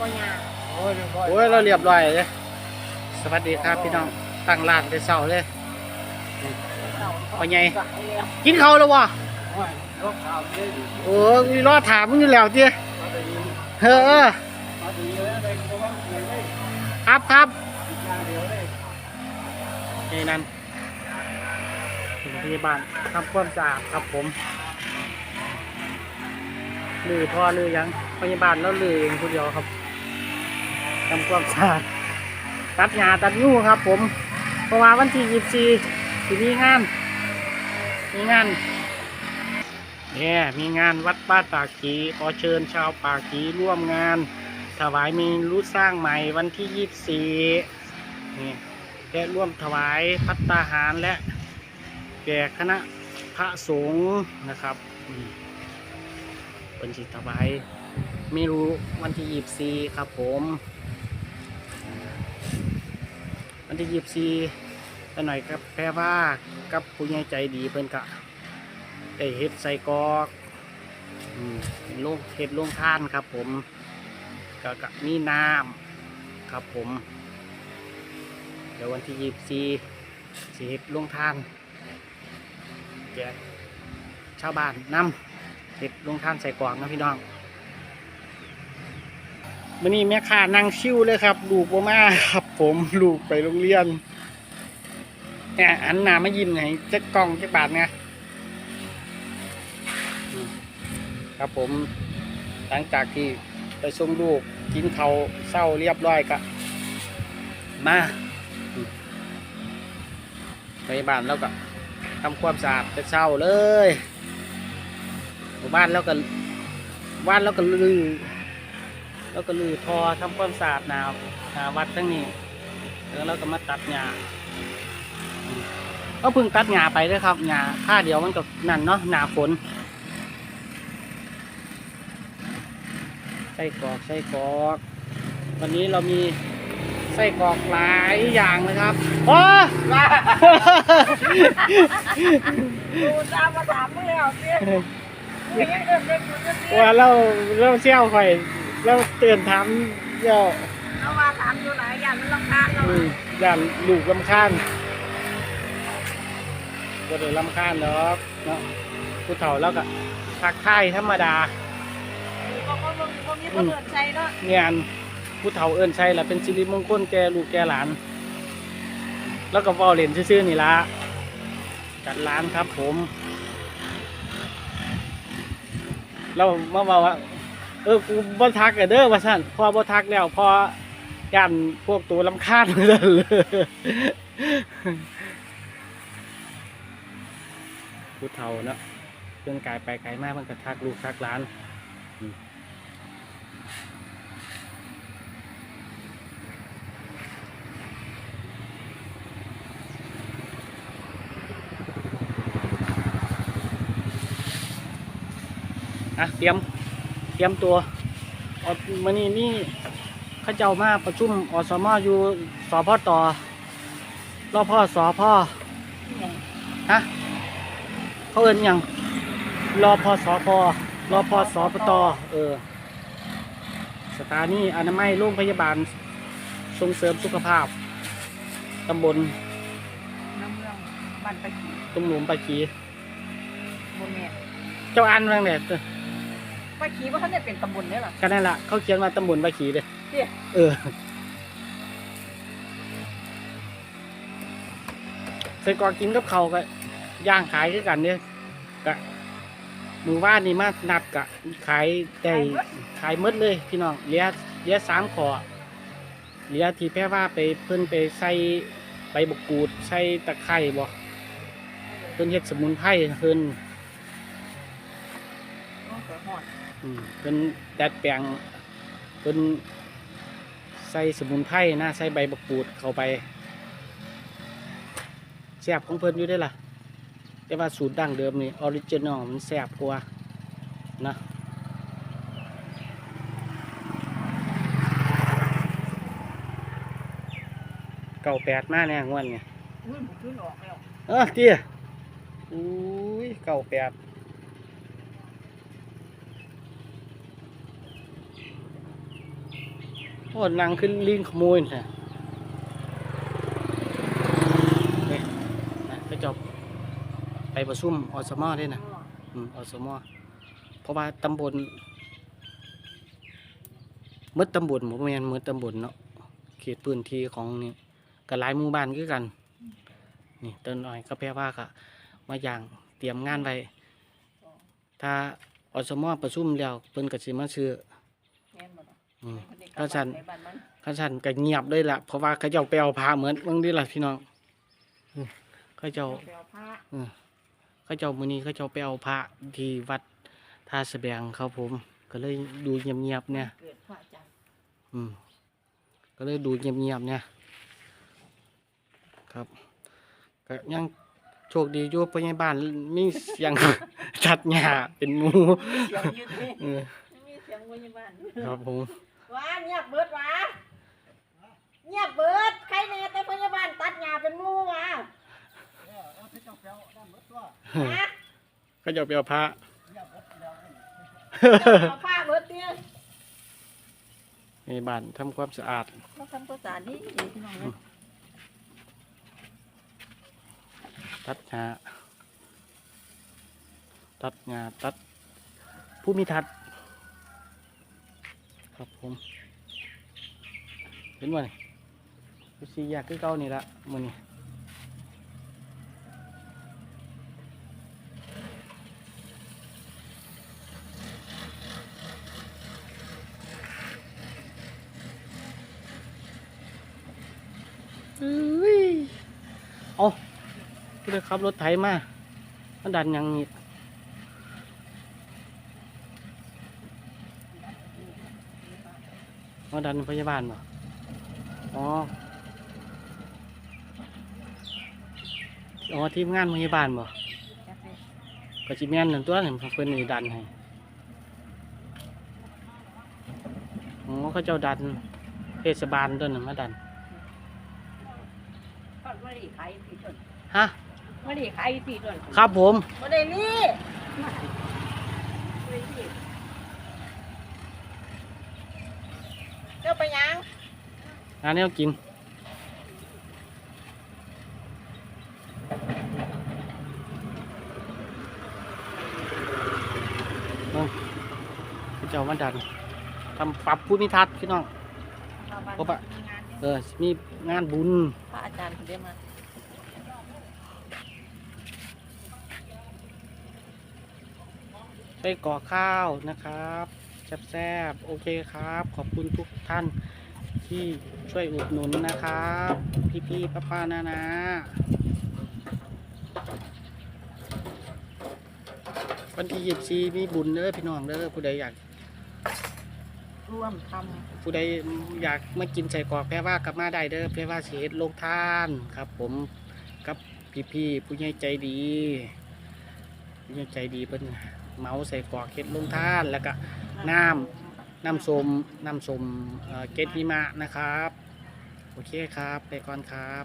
บ่ยากโอ้ยเราเรียบร้อยเลยสวัสดีครับพี่น้องตั้งร้านแต่เช้าเลยเก่าพ่อใหญ่ก็ให้แล้วกินเขาแล้ววะโอ้ยรอดถามมึงอยู่แล้วเจ้ยเฮ้อครับครับนี่นั่นถึงพยาบาลทำความสะอาดครับผมลือพ่อลือยังพยาบาลแล้วลือเองคนเดียวครับ ทำความสะอาดตัดหญ้าตัดยูครับ ผม เพราะว่าวันที่ยี่สิบสี่ที่มีงาน มีงานเนี่ยมีงานวัดบ้านปากีขอเชิญชาวปากีร่วมงาน ถวายมีรู้สร้างใหม่วันที่ยี่สิบสี่นี่และร่วมถวายพัตตาหารและแก่คณะพระสงฆ์นะครับเป็นสิตถวายไม่รู้วันที่ยี่สิบสี่ครับผม วันที่ยี่สิบสี่แต่หน่อยครับแปลว่ากับผู้ใหญ่ใจดีเพิ่นกะได้เฮ็ดใส่กอกอืมเป็นโรงเฮ็ดโรงทานครับ ผมก็กะมีน้ำครับผม เดี๋ยววันที่ยี่สิบสี่สิเฮ็ดโรงทานแจกชาวบ้านนำเฮ็ดโรงทานใส่กอกนะพี่น้อง วันนี้แม่ค้านั่งชิวเลยครับ ลูกบ่มาครับ ผมลูกไปโรงเรียนเนี่ยอันหนาไมายิ้มไหนจะกล่องจะบาทไงครับผมหลังจากที่ไปส่งลูกกินเขาเศร้าเรียบร้อยก็มาไปบ้านแล้วก็ทำความสะอาดแต่เช้าเลยมาบ้านแล้วก็บ้านแล้วก็ลือ แล้วก็ลือทอทำความสะอาดหนาหนาวัดทั้งนี้แล้วเราก็มาตัดหญ้าอืมก็เพิ่งตัดหญ้าไปเลยครับหญ้าค่าเดียวมันก็นั่นเนาะหนาฝนไส้กรอกไส้กรอก วันนี้เรามีไส้กรอกหลายอย่างนะครับโอ้ดูตามมาถามมึงแล้วสิมึงยังเดินเดินอยู่จะสิว่าเราเราเชี่ยวข่ อยเราเตือนถามเจ้าเอาว่าถามอยู่ไหนอย่างมันรำคาญเราอืมย่านลูกลำคาญก็เลยลำคาญดอกเนาะผู้เฒ่าแล้วก็ทักทายธรรมดา ก็ก็มึงก็มีคนเดินใจเนาะเนี่ยอันผู้เฒ่าเอิ้นใช่ละเป็นสิริมงคลแก่ลูกแก่หลาน แล้วก็เว้าเล่นซื่อๆนี่ละจัดร้านครับผม เรามาบอกว่าเออกูบ่ทักกันเด้อว่าสั่นพอบ่ทักแล้วพอย่านพวกตัวลำคาญเลยผู้เฒ่าเนาะเครื่องกายไปไกลมากมันก็ทักลูกทักหลานอะเตรียม เตรียมตัวเอามานี่นี่เข้าเจ้ามาประชุมอสมอยู่สพต่อรอพ่อสอพ่อฮะเขาเอินหยังรอพอสอพอรอพอสอปตเออ สถานีอนามัยโรงพยาบาลส่งเสริมสุขภาพตำบลน้ำเมืองบ้านตะกี้ตุ้มหลุมปากีบนเนี่ยเจ้าอันเรื่องไหน ตะกี้ว่าท่านได้เป็นตำบลเนี่ยหรอก็นั่นละเขาเขียนว่าตำบลปากีเลยเจี๊ยเออใส่กรอกกินกับเขาวก็ย่างขายคือกันเนี่ยกะมือว่านนี่มานัดกะขายได้ขายหมดเลยพี่น้องเหลือเหลือสามขอเหลือที่แพ่ว่าไปเพิ่นไปใส่ใบบกกูดใส่ตะไคร่บ่เพิ่นเฮ็ดสมุนไพรเพิ่นโอ้เสือหอดอืมเพิ่นดัดแปลงเพิ่นใส่สมุนไพรนะใส่ใบบกกูดเข้าไปแซ่บของเพิ่นอยู่ได้อล่ะ แต่ว่าสูตรดั้งเดิมนี่ออริจินอลมันแซ่บกว่านะเก่าแปดมาเนี่ยงวดเนี่ยอุ้ยหมูขึ้นออกแล้วเออเตี้ยอุ้ยเก่าแปด โอ้นางขึ้นลิงขโมยนะนี่นะไปจบไปประชุมอสมอได้นะอืมอสมอเพราะว่าตำบลเมื่อตำบลผมแมนเมื่อตำบลเนาะเขตพื้นที่ของนี่ก็หลายหมู่บ้านคือกัน นี่ต้นอ้อยก็แปลว่าก็มาอย่างเตรียมงานไว้ถ้าอสมอประชุมแล้วเพิ่นก็สิมาซื้อแม่นบ่ล่ะ อืมมันได้กก็ลับฉันไปบ้านมันข้าฉันก็เงียบเลยล่ะเพราะว่าเขาเจ้าไปเอาพาเหมือนเมื่อนี้ล่ะพี่น้องอืมเขาเจ้า ไปเอาผ้าเขาเจ้ามื้อนี้เขาเจ้าไปเอาพระที่วัดท่าสะแบงครับผม ก็เลยดูเงียบๆเนี่ย เกิดพระอาจารย์อืม ก็เลยดูเงียบๆเนี่ย ครับก็ยังโชคดีอยู่พยาบาลมีเสียง ชัดหญ้าเป็นหมูเสียงยืดนี่เออมีเสียงพยาบาลครับผม ว้าเงียบเบิดว้าเงียบเบิดใครเนี่ยแต่พยาบาลตัดหญ้าเป็นหมู่ว่ะเอาที่ต้องแปลวนั่นหมดตัวฮะเขาเจ้าไปเอาพระเนี่ยหมดแล้วนี่เอาผ้าเบิดเนี่ยพยาบาลทำความสะอาดเราทำภาษาดีดีพี่น้องเลยตัดหญ้าตัดหญ้าตัดผู้มีทัด ครับผมเห็นบ่นี่ดูสีอยากคือเก่านี่ละมื้อนี้เอ้ยเอาผู้ใดขับรถไถมามันดันหยังนี่ มาดันพยาบาลบ่อ๋อ อ๋อทีมงานพยาบาลบ่ก็สิแม่นนั่นตัวนี่เพิ่นนี่ดันให้อ๋อเขาเจ้าดันเทศบาลตัวนั้นมาดันก็ไม่ได้ขายสี่ต้นฮะไม่ได้ขายสี่ต้นครับผมไม่ได้นี่เจ้า ไปยังงานนี้กินโอ้เขาเจ้ามาดันทำปรับภูมิทัศน์พี่น้องครบอะมีงานเนี่ยเออ มีงานบุญพระอาจารย์เขาเรียกมาไส้กรอกข้าวนะครับ แซ่บๆโอเคครับ ขอบคุณทุกท่านที่ช่วยอุดหนุนนะครับ พี่ๆป้าๆนานาวันที่ยี่สิบมีบุญเด้อพี่น้องเด้อผู้ใดอยาก ร่วมทผู้ใดอยากมากินใส่กรอกแพรว่ากลับมาได้เด้อแพรว่าเสียโลกท่านครับ ผมกับพี่ๆผู้ใหญ่ใจดีผู้ใหญ่ใจดีเพิ่น เมาใส่กอกเฮ็ดลงท่านแล้วก็น้ำน้ำสมน้ำสมเอ่อเกตหิมะนะครับ โอเคครับ ไปก่อนครับ